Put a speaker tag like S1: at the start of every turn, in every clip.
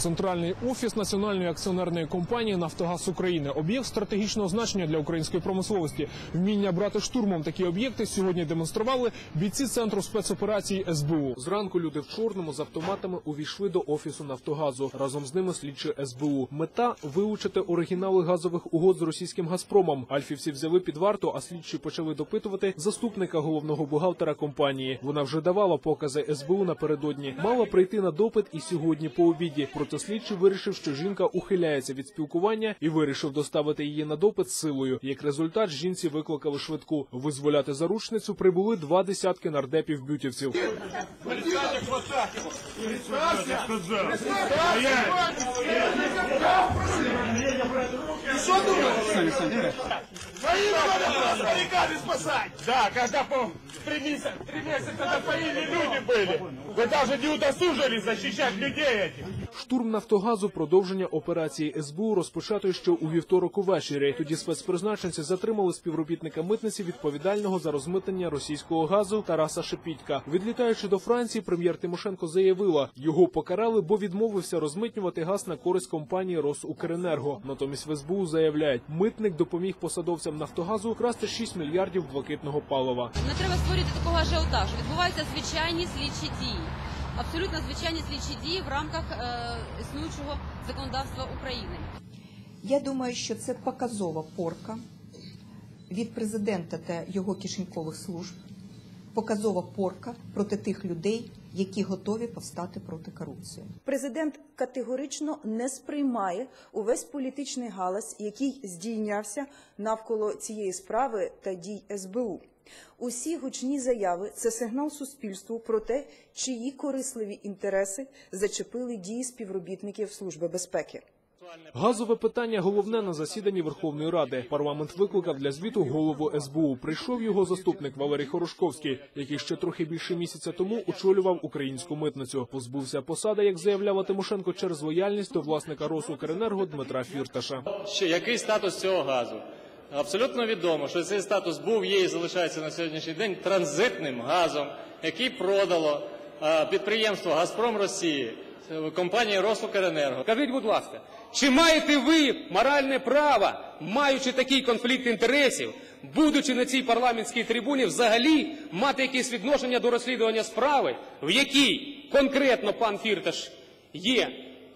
S1: Центральний офіс національної акціонерної компанії Нафтогаз України об'єкт стратегічного значення для української промисловості. Вміння брати штурмом такі об'єкти сьогодні демонстрували бійці центру спецоперацій СБУ. Зранку люди в чорному з автоматами увійшли до офісу Нафтогазу. Разом з ними слідчі СБУ. Мета вивчити оригінали газових угод з російським Газпромом. Альфівці взяли під варту, а слідчі почали допитувати заступника головного бухгалтера компанії. Вона вже давала покази СБУ напередодні. Мала прийти на допит і сьогодні по обіді. Проте слідчий вирішив, що жінка ухиляється від спілкування і вирішив доставити її на допит силою. Як результат, жінці викликали швидку. Визволяти заручницю прибули два десятки нардепів бютівців.
S2: Баррикады спасать! Да, когда по три месяца, три месяца на поили люди были. Вы даже не удосужились защищать людей этих.
S1: Штурм Нафтогазу продовження операції СБУ розпочатої ще у вівторок увечері. Тоді спецпризначенці затримали співробітника митниці відповідального за розмитнення російського газу Тараса Шепітька. Відлітаючи до Франції, прем'єр Тимошенко заявила, його покарали, бо відмовився розмитнювати газ на користь компанії Росукренерго. Натомість в СБУ заявляють, митник допоміг посадовцям Нафтогазу красти 6 мільярдів блакитного палива.
S3: Не треба створювати такого ажіотажу. Відбуваються звичайні слідчі дії. Абсолютно звичайні слідчі дії в рамках е, існуючого законодавства України.
S4: Я думаю, що це показова порка від президента та його кишенькових служб, показова порка проти тих людей, які готові повстати проти корупції.
S5: Президент категорично не сприймає увесь політичний галас, який здійнявся навколо цієї справи та дій СБУ. Усі гучні заяви це сигнал суспільству про те, чиї корисливі інтереси зачепили дії співробітників Служби безпеки.
S1: Газове питання головне на засіданні Верховної Ради. Парламент викликав для звіту голову СБУ. Прийшов його заступник Валерій Хорошковський, який ще трохи більше місяця тому очолював українську митницю. Позбувся посади, як заявляла Тимошенко, через лояльність до власника Росукренерго Дмитра Фірташа.
S6: Що який статус цього газу? Абсолютно відомо, що цей статус був, є і залишається на сьогоднішній день транзитним газом, який продало підприємство Газпром Росії, е, компанія Росукренерго.
S7: Скажіть, будь ласка, чи маєте ви моральне право, маючи такий конфлікт інтересів, будучи на цій парламентській трибуні, взагалі мати якесь відношення до розслідування справи, в якій конкретно пан Фірташ є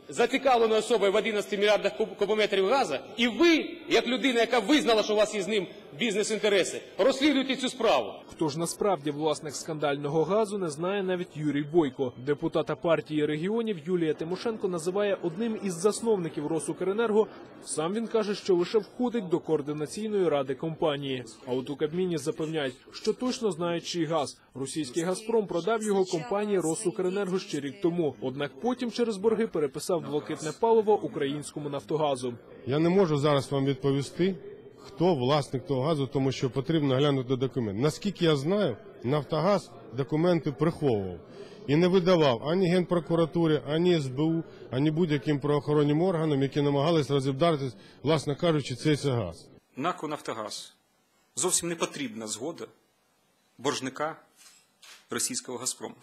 S7: зацікавленою особою в 11 мільярдах кубометрів газу, і ви, як людина, яка визнала, що у вас є з ним бізнес-інтереси, розслідуєте цю справу?
S1: Хто ж насправді власник скандального газу, не знає навіть Юрій Бойко. Депутата партії регіонів Юлія Тимошенко називає одним із засновників Росукренерго. Сам він каже, що лише входить до координаційної ради компанії. А от у Кабміні запевняють, що точно знають, чий газ. Російський Газпром продав його компанії Росукренерго ще рік тому. Однак потім через борги переписав блакитне паливо українському Нафтогазу.
S8: Я не можу зараз вам відповісти, хто власник того газу, тому що потрібно глянути документ. Наскільки я знаю, Нафтогаз документи приховував і не видавав ані Генпрокуратурі, ані СБУ, ані будь-яким правоохоронним органам, які намагалися розібратися, власне кажучи, цей це газ.
S9: НАКу «Нафтогаз» зовсім не потрібна згода боржника російського «Газпрому».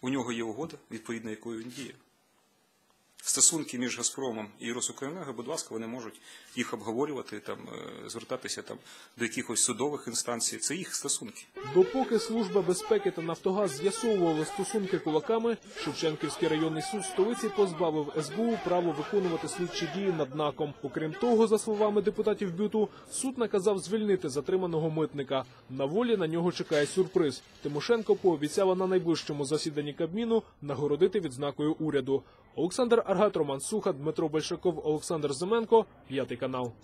S9: У нього є угода, відповідно якою він діє. Стосунки між «Газпромом» і «Росукренерго», будь ласка, вони можуть їх обговорювати, там, е, звертатися там, до якихось судових інстанцій. Це їх стосунки.
S1: Допоки служба безпеки та Нафтогаз з'ясовували стосунки кулаками, Шевченківський районний суд столиці позбавив СБУ право виконувати слідчі дії над НАКом. Окрім того, за словами депутатів бюту, суд наказав звільнити затриманого митника. На волі на нього чекає сюрприз. Тимошенко пообіцяла на найближчому засіданні Кабміну нагородити відзнакою уряду. Олександр Аргат, Роман Суха, Дмитро Большаков, Олександр Зименко, п'ятий канал.